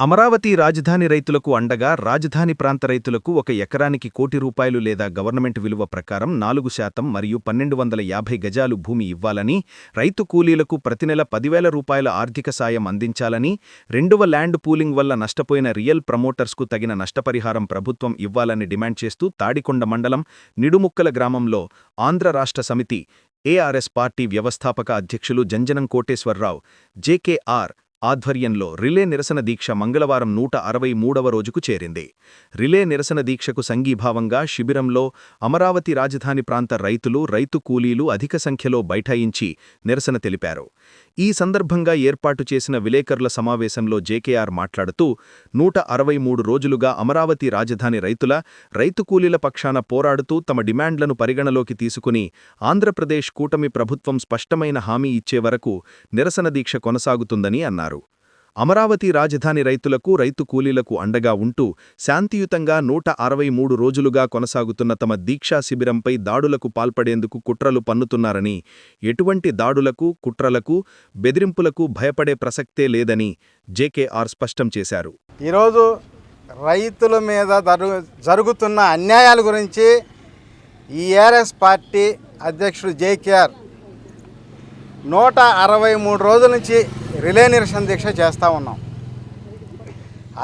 అమరావతి రాజధాని రైతులకు అండగా రాజధాని ప్రాంత రైతులకు ఒక ఎకరానికి కోటి రూపాయలు లేదా గవర్నమెంట్ విలువ ప్రకారం నాలుగు శాతం మరియు పన్నెండు వందల యాభై గజాలు భూమి ఇవ్వాలని రైతు కూలీలకు ప్రతి నెల పదివేల రూపాయల ఆర్థిక సాయం అందించాలని రెండవ ల్యాండ్ పూలింగ్ వల్ల నష్టపోయిన రియల్ ప్రమోటర్స్కు తగిన నష్టపరిహారం ప్రభుత్వం ఇవ్వాలని డిమాండ్ చేస్తూ తాడికొండ మండలం నిడుముక్కల గ్రామంలో ఆంధ్ర రాష్ట్ర సమితి ఏఆర్ఎస్ పార్టీ వ్యవస్థాపక అధ్యక్షులు జంజనం కోటేశ్వరరావు జేకేఆర్ ఆధ్వర్యంలో రిలే నిరసన దీక్ష మంగళవారం నూట అరవై మూడవ రోజుకు చేరింది. రిలే నిరసన దీక్షకు సంఘీభావంగా శిబిరంలో అమరావతి రాజధాని ప్రాంత రైతులు రైతు కూలీలు అధిక సంఖ్యలో బైఠాయించి నిరసన తెలిపారు. ఈ సందర్భంగా ఏర్పాటు చేసిన విలేకరుల సమావేశంలో జేకేఆర్ మాట్లాడుతూ నూట అరవై మూడు రోజులుగా అమరావతి రాజధాని రైతుల రైతు కూలీల పక్షాన పోరాడుతూ తమ డిమాండ్లను పరిగణలోకి తీసుకుని ఆంధ్రప్రదేశ్ కూటమి ప్రభుత్వం స్పష్టమైన హామీ ఇచ్చే వరకు నిరసన దీక్ష కొనసాగుతుందని అన్నారు. అమరావతి రాజధాని రైతులకు రైతు కూలీలకు అండగా ఉంటూ శాంతియుతంగా నూట అరవై మూడు రోజులుగా కొనసాగుతున్న తమ దీక్షా శిబిరంపై దాడులకు పాల్పడేందుకు కుట్రలు పన్నుతున్నారని ఎటువంటి దాడులకు కుట్రలకు బెదిరింపులకు భయపడే ప్రసక్తే లేదని జేకేఆర్ స్పష్టం చేశారు. ఈరోజు రైతుల మీద జరుగుతున్న అన్యాయాల గురించి ఈ పార్టీ అధ్యక్షుడు జేకేఆర్ నూట అరవై మూడు రోజుల నుంచి రిలే నిరసన దీక్ష చేస్తూ ఉన్నాం.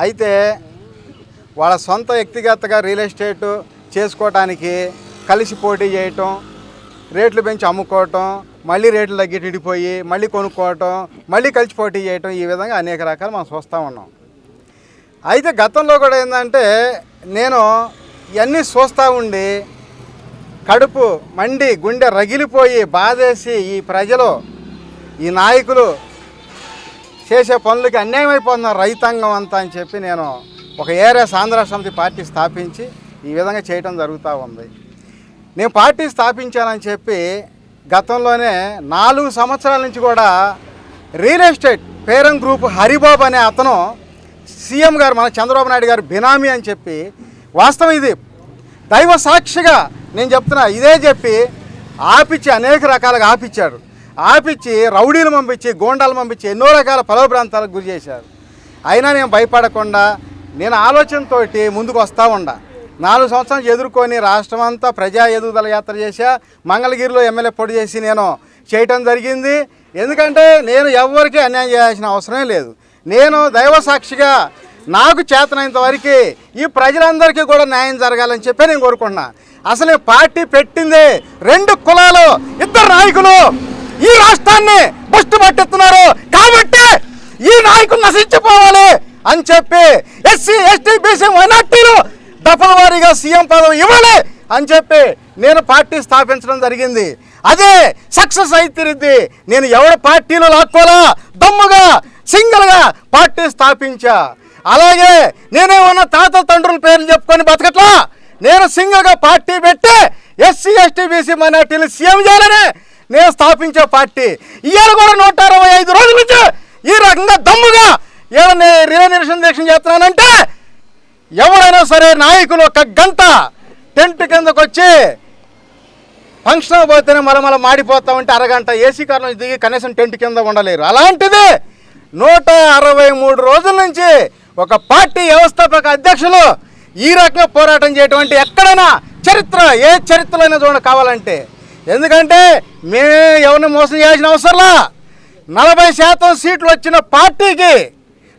అయితే వాళ్ళ సొంత వ్యక్తిగతగా రియల్ ఎస్టేట్ చేసుకోవటానికి కలిసి పోటీ చేయటం రేట్లు పెంచి అమ్ముకోవటం మళ్ళీ రేట్లు తగ్గి ఇడిపోయి మళ్ళీ కొనుక్కోవటం మళ్ళీ కలిసి పోటీ చేయటం ఈ విధంగా అనేక రకాలు మనం చూస్తూ ఉన్నాం. అయితే గతంలో కూడా ఏంటంటే నేను ఇవన్నీ చూస్తూ ఉండి కడుపు మండి గుండె రగిలిపోయి బాధేసి ఈ ప్రజలు ఈ నాయకులు చేసే పనులకి అన్యాయం అయిపోతున్నారు రైతాంగం అంతా అని చెప్పి నేను ఒక ఏరియా ఆంధ్ర సమితి పార్టీ స్థాపించి ఈ విధంగా చేయటం జరుగుతూ ఉంది. నేను పార్టీ స్థాపించానని చెప్పి గతంలోనే నాలుగు సంవత్సరాల నుంచి కూడా real estate Peram group Haribabu అనే అతను సీఎం గారు మన చంద్రబాబు నాయుడు గారు బినామీ అని చెప్పి వాస్తవం ఇది. దైవ సాక్షిగా నేను చెప్తున్నా ఇదే చెప్పి ఆపిచ్చి అనేక రకాలుగా ఆపిచ్చాడు. ఆపిచ్చి రౌడీలు పంపించి గోండాలు పంపించి ఎన్నో రకాల పదవ ప్రాంతాలకు గురి చేశారు. అయినా నేను భయపడకుండా నేను ఆలోచనతోటి ముందుకు వస్తూ ఉండా. నాలుగు సంవత్సరాలు ఎదుర్కొని రాష్ట్రం అంతా ప్రజా ఎదుగుదల యాత్ర చేశా. మంగళగిరిలో ఎమ్మెల్యే పొడి చేసి నేను చేయటం జరిగింది. ఎందుకంటే నేను ఎవరికి అన్యాయం చేయాల్సిన అవసరమే లేదు. నేను దైవ సాక్షిగా నాకు చేతనైనంత వరకు ఈ ప్రజలందరికీ కూడా న్యాయం జరగాలని చెప్పి నేను కోరుకుంటున్నా. అసలు పార్టీ పెట్టింది రెండు కులాలు ఇద్దరు నాయకులు ఈ రాష్ట్రాన్ని బుష్టు పట్టిస్తున్నారు కాబట్టి ఈ నాయకులు నశించిపోవాలి అని చెప్పి ఎస్సీ ఎస్టీ బీసీ మైనార్టీలు దఫల వారీగా సీఎం పదవి ఇవ్వాలి అని చెప్పి నేను పార్టీ స్థాపించడం జరిగింది. అదే సక్సెస్ అయితిరిద్ది నేను ఎవడ పార్టీలో లాక్కోలా? దమ్ముగా సింగిల్గా పార్టీ స్థాపించా. అలాగే నేనేమన్నా తాత తండ్రుల పేర్లు చెప్పుకొని బతకట్లా? నేను సింగిల్గా పార్టీ పెట్టి ఎస్సీ ఎస్టీ బీసీ మైనార్టీలు సీఎం చేయాలని నేను స్థాపించే పార్టీ. ఇవాళ కూడా నూట అరవై ఐదు రోజుల నుంచి ఈ రకంగా దమ్ముగా ఏమన్నా రిలే నిరసన దీక్ష చేస్తున్నానంటే ఎవరైనా సరే నాయకులు ఒక గంట టెంట్ కిందకు వచ్చి ఫంక్షన్ పోతేనే మరమల మాడిపోతా ఉంటే అరగంట ఏసీ కార్ నుంచి దిగి కనీసం టెంట్ కింద ఉండలేరు. అలాంటిది నూట అరవై మూడు రోజుల నుంచి ఒక పార్టీ వ్యవస్థాపక అధ్యక్షులు ఈ రకంగా పోరాటం చేయటం అంటే ఎక్కడైనా చరిత్ర ఏ చరిత్రలో చూడండి కావాలంటే. ఎందుకంటే మేమే ఎవరిని మోసం చేయాల్సిన అవసరంలా? నలభై శాతం సీట్లు వచ్చిన పార్టీకి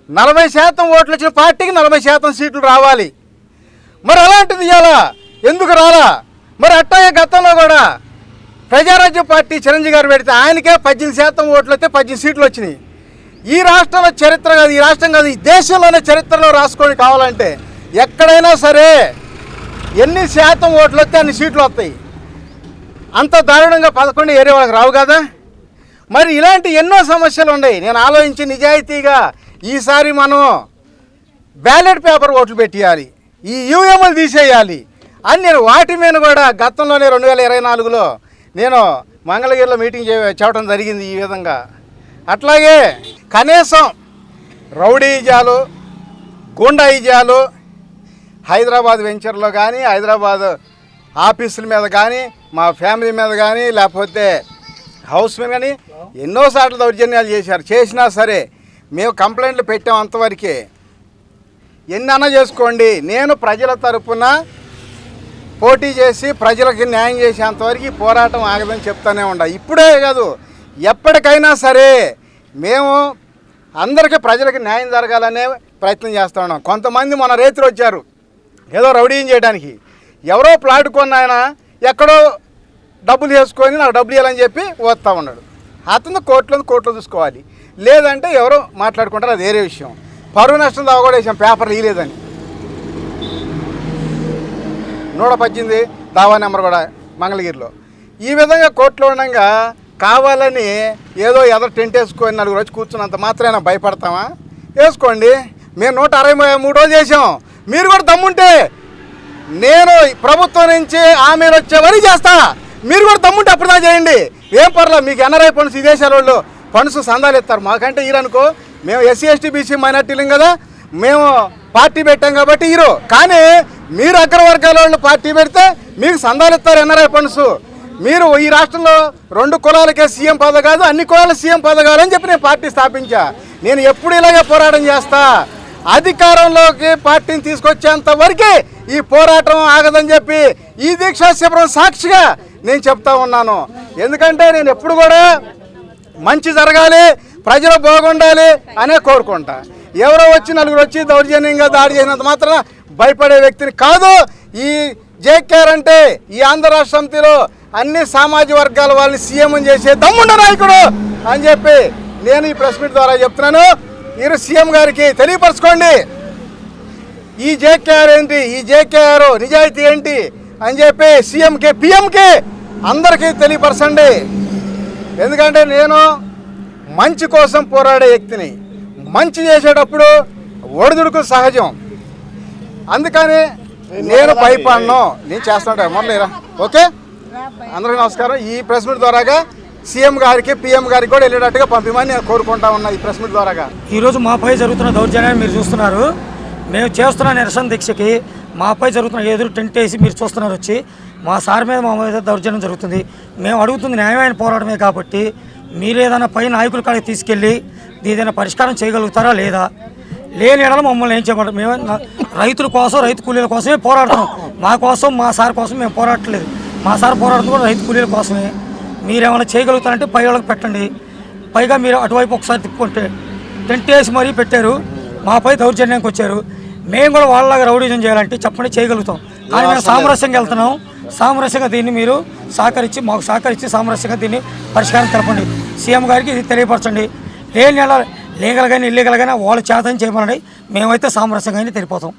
నలభై శాతం ఓట్లు వచ్చిన పార్టీకి నలభై శాతం సీట్లు రావాలి. మరి అలాంటిది ఇవ్వాలా ఎందుకు రాలా? మరి అట్టాగే గతంలో కూడా ప్రజారాజ్య పార్టీ చిరంజీవి గారు పెడితే ఆయనకే పద్దెనిమిది శాతం ఓట్లు వస్తే పద్దెనిమిది సీట్లు వచ్చినాయి. ఈ రాష్ట్రంలో చరిత్ర కాదు ఈ రాష్ట్రం కాదు ఈ దేశంలోనే చరిత్రలో రాసుకొని కావాలంటే ఎక్కడైనా సరే ఎన్ని శాతం ఓట్లు వస్తే అన్ని సీట్లు వస్తాయి. అంత దారుణంగా పదకొండు ఏరే వాళ్ళకి రావు కదా? మరి ఇలాంటి ఎన్నో సమస్యలు ఉన్నాయి. నేను ఆలోచించి నిజాయితీగా ఈసారి మనం బ్యాలెట్ పేపర్ ఓట్లు పెట్టేయాలి. ఈ యూఎంలు తీసేయాలి. అని నేను వాటి మీద కూడా గతంలోనే రెండు వేల ఇరవై నాలుగులో నేను మంగళగిరిలో మీటింగ్ చే చేయడం జరిగింది ఈ విధంగా. అట్లాగే కనీసం రౌడీజాలు గుండాయిజాలు హైదరాబాద్ వెంచర్లో కానీ హైదరాబాద్ ఆఫీసుల మీద కానీ మా ఫ్యామిలీ మీద కానీ లేకపోతే హౌస్ మీద కానీ ఎన్నోసార్లు దౌర్జన్యాలు చేశారు. చేసినా సరే మేము కంప్లైంట్లు పెట్టాం అంతవరకే. ఎన్నన్నా చేసుకోండి. నేను ప్రజల తరపున పోటీ చేసి ప్రజలకి న్యాయం చేసేంతవరకు పోరాటం ఆగదని చెప్తానే ఉండ. ఇప్పుడే కాదు ఎప్పటికైనా సరే మేము అందరికీ ప్రజలకి న్యాయం జరగాలనే ప్రయత్నం చేస్తూ ఉన్నాం. కొంతమంది మన రైతులు వచ్చారు. ఏదో రౌడీయం చేయడానికి. ఎవరో ప్లాట్ కొన్న ఆయన ఎక్కడో డబ్బులు వేసుకొని నాకు డబ్బులు ఇవ్వాలని చెప్పి వస్తూ ఉన్నాడు. అతను కోర్టులో కోర్టులో చూసుకోవాలి. లేదంటే ఎవరో మాట్లాడుకుంటారు అది వేరే విషయం. పరువు నష్టం దావా కూడా వేసాం పేపర్లు ఇవ్వలేదని నూట పద్దెనిమిది దావా నెంబర్ కూడా మంగళగిరిలో. ఈ విధంగా కోర్టులో ఉండగా కావాలని ఏదో ఎదో టెంట్ వేసుకొని నలుగురు వచ్చి కూర్చున్నంత మాత్రమే భయపడతామా? వేసుకోండి. మేము నూట అరవై మూడు రోజులు చేసాం మీరు కూడా దమ్ముంటే నేను ప్రభుత్వం నుంచి హామీలు వచ్చే చేస్తా. మీరు కూడా దమ్ముంటే అప్పుడు చేయండి. ఏం పర్లా మీకు ఎన్ఆర్ఐ ఫండ్స్ విదేశాల వాళ్ళు ఫండ్స్ సందాలు ఇస్తారు. మాకంటే ఈరనుకో మేము ఎస్సీ ఎస్టీ బీసీ మైనార్టీలం కదా మేము పార్టీ పెట్టాం కాబట్టి ఈరో. కానీ మీరు అగ్రవర్గాల వాళ్ళు పార్టీ పెడితే మీకు సందాలు ఇస్తారు ఎన్ఆర్ఐ ఫండ్స్. మీరు ఈ రాష్ట్రంలో రెండు కులాలకే సీఎం పదవి కాదు అన్ని కులాల సీఎం పదవి కావాలని చెప్పి నేను పార్టీ స్థాపించా. నేను ఎప్పుడు ఇలాగే పోరాటం చేస్తా. అధికారంలోకి పార్టీని తీసుకొచ్చేంత వరకే ఈ పోరాటం ఆగదని చెప్పి ఈ దీక్షా శిబిరం సాక్షిగా నేను చెప్తా ఉన్నాను. ఎందుకంటే నేను ఎప్పుడు కూడా మంచి జరగాలి ప్రజలు బాగుండాలి అనే కోరుకుంటా. ఎవరో వచ్చి నలుగురు వచ్చి దౌర్జన్యంగా దాడి చేసినంత మాత్రం భయపడే వ్యక్తిని కాదు ఈ జేకేఆర్ అంటే ఈ ఆంధ్ర రాష్ట్ర సమితిలో అన్ని సామాజిక వర్గాల వాళ్ళని సీఎం చేసే దమ్ముండ నాయకుడు అని చెప్పి నేను ఈ ప్రెస్ మీట్ ద్వారా చెప్తున్నాను. మీరు సీఎం గారికి తెలియపరచుకోండి. ఈ జేకేఆర్ ఏంటి? ఈ జేకేఆర్ నిజాయితీ ఏంటి? అని చెప్పి సీఎంకి పిఎంకి అందరికీ తెలియపరచండి. ఎందుకంటే నేను మంచి కోసం పోరాడే వ్యక్తిని. మంచి చేసేటప్పుడు ఒడిదుడుకు సహజం. అందుకని నేను భయపడను. నేను చేస్తుంటా. మొదలేరా ఓకే? అందరికీ నమస్కారం. ఈ ప్రెస్ మీట్ ద్వారాగా సీఎం గారికి పిఎం గారికి కూడా వెళ్ళేటట్టుగా పంపిమని నేను కోరుకుంటా ఉన్నా ఈ ప్రెస్ మీట్ ద్వారాగా. ఈరోజు మాపై జరుగుతున్న దౌర్జన్యాన్ని మీరు చూస్తున్నారు. మేము చేస్తున్న నిరసన దీక్షకి మాపై జరుగుతున్న ఎదురు టెంట్ వేసి మీరు చూస్తున్నారు వచ్చి మా సార్ మీద మా మీద దౌర్జన్యం జరుగుతుంది. మేము అడుగుతుంది న్యాయమైన పోరాటమే కాబట్టి మీరు ఏదైనా పై నాయకుల కాడికి తీసుకెళ్ళి ఏదైనా పరిష్కారం చేయగలుగుతారా లేదా? లేని ఎడల మమ్మల్ని ఏం చేయమంటారు? మేము రైతుల కోసం రైతు కూలీల కోసమే పోరాడుతున్నాం. మా కోసం మా సార్ కోసం మేము పోరాడట్లేదు. మా సార్ పోరాడుతుంది కూడా రైతు కూలీల కోసమే. మీరేమైనా చేయగలుగుతారంటే పై వాళ్ళకి పెట్టండి. పైగా మీరు అటువైపు ఒకసారి తిప్పుకుంటే టెంట్ వేసి మరీ పెట్టారు. మాపై దౌర్జన్యానికి వచ్చారు. మేము కూడా వాళ్ళలాగా రౌడీజం చేయాలంటే చెప్పండి చేయగలుగుతాం. కానీ మేము సామరస్యంగా వెళ్తున్నాం. సామరస్యంగా దీన్ని మీరు సహకరించి మాకు సహకరించి సామరస్యంగా దీన్ని పరిష్కారం తెలపండి. సీఎం గారికి ఇది తెలియపరచండి. లేని నెల లీగల్ కానీ ఇల్లీగల్ కానీ వాళ్ళు చేతని చేయమనండి. మేమైతే సామరస్యంగా తెలిపోతాం